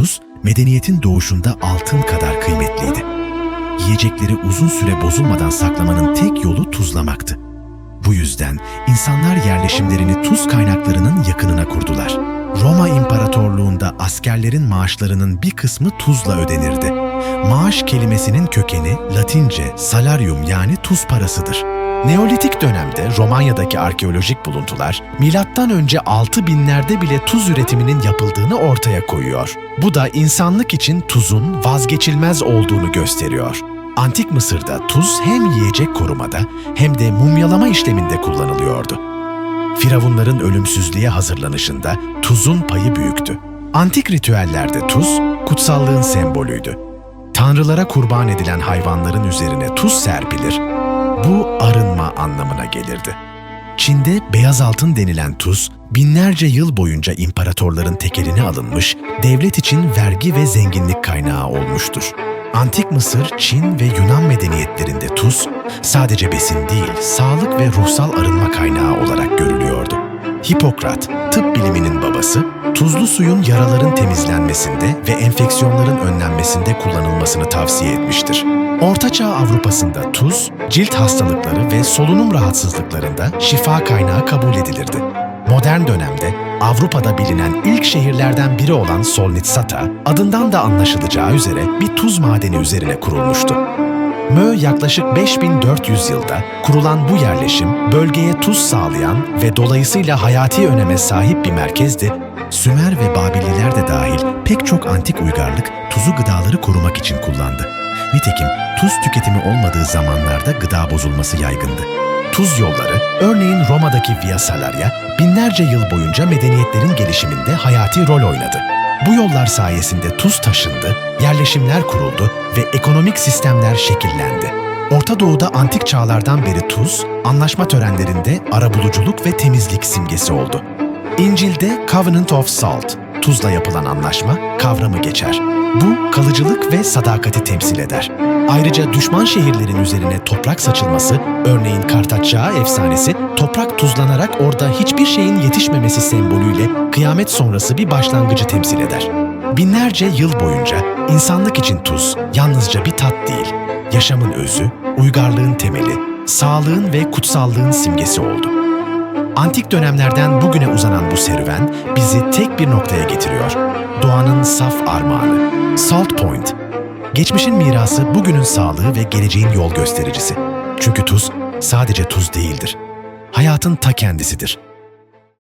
Tuz, medeniyetin doğuşunda altın kadar kıymetliydi. Yiyecekleri uzun süre bozulmadan saklamanın tek yolu tuzlamaktı. Bu yüzden insanlar yerleşimlerini tuz kaynaklarının yakınına kurdular. Roma İmparatorluğunda askerlerin maaşlarının bir kısmı tuzla ödenirdi. Maaş kelimesinin kökeni Latince salarium yani tuz parasıdır. Neolitik dönemde Romanya'daki arkeolojik buluntular milattan önce 6000'lerde bile tuz üretiminin yapıldığını ortaya koyuyor. Bu da insanlık için tuzun vazgeçilmez olduğunu gösteriyor. Antik Mısır'da tuz hem yiyecek korumada hem de mumyalama işleminde kullanılıyordu. Firavunların ölümsüzlüğe hazırlanışında tuzun payı büyüktü. Antik ritüellerde tuz, kutsallığın sembolüydü. Tanrılara kurban edilen hayvanların üzerine tuz serpilir, bu arınma anlamına gelirdi. Çin'de beyaz altın denilen tuz, binlerce yıl boyunca imparatorların tekeline alınmış, devlet için vergi ve zenginlik kaynağı olmuştur. Antik Mısır, Çin ve Yunan medeniyetlerinde tuz, sadece besin değil, sağlık ve ruhsal arınma kaynağı olarak görülüyordu. Hipokrat, tıp biliminin babası, tuzlu suyun yaraların temizlenmesinde ve enfeksiyonların önlenmesinde kullanılmasını tavsiye etmiştir. Ortaçağ Avrupa'sında tuz, cilt hastalıkları ve solunum rahatsızlıklarında şifa kaynağı kabul edilirdi. Modern dönemde Avrupa'da bilinen ilk şehirlerden biri olan Solnitsata, adından da anlaşılacağı üzere bir tuz madeni üzerine kurulmuştu. Mö yaklaşık 5400 yılda kurulan bu yerleşim bölgeye tuz sağlayan ve dolayısıyla hayati öneme sahip bir merkezdi. Sümer ve Babililer de dahil pek çok antik uygarlık tuzu gıdaları korumak için kullandı. Nitekim tuz tüketimi olmadığı zamanlarda gıda bozulması yaygındı. Tuz yolları, örneğin Roma'daki Via Salaria, binlerce yıl boyunca medeniyetlerin gelişiminde hayati rol oynadı. Bu yollar sayesinde tuz taşındı, yerleşimler kuruldu ve ekonomik sistemler şekillendi. Orta Doğu'da antik çağlardan beri tuz, anlaşma törenlerinde arabuluculuk ve temizlik simgesi oldu. İncil'de Covenant of Salt, tuzla yapılan anlaşma kavramı geçer. Bu kalıcılık ve sadakati temsil eder. Ayrıca düşman şehirlerin üzerine toprak saçılması, örneğin Kartaç Çağı efsanesi, toprak tuzlanarak orada hiçbir şeyin yetişmemesi sembolüyle kıyamet sonrası bir başlangıcı temsil eder. Binlerce yıl boyunca insanlık için tuz yalnızca bir tat değil, yaşamın özü, uygarlığın temeli, sağlığın ve kutsallığın simgesi oldu. Antik dönemlerden bugüne uzanan bu serüven bizi tek bir noktaya getiriyor. Doğanın saf armağanı. Salt Point. Geçmişin mirası bugünün sağlığı ve geleceğin yol göstericisi. Çünkü tuz sadece tuz değildir. Hayatın ta kendisidir.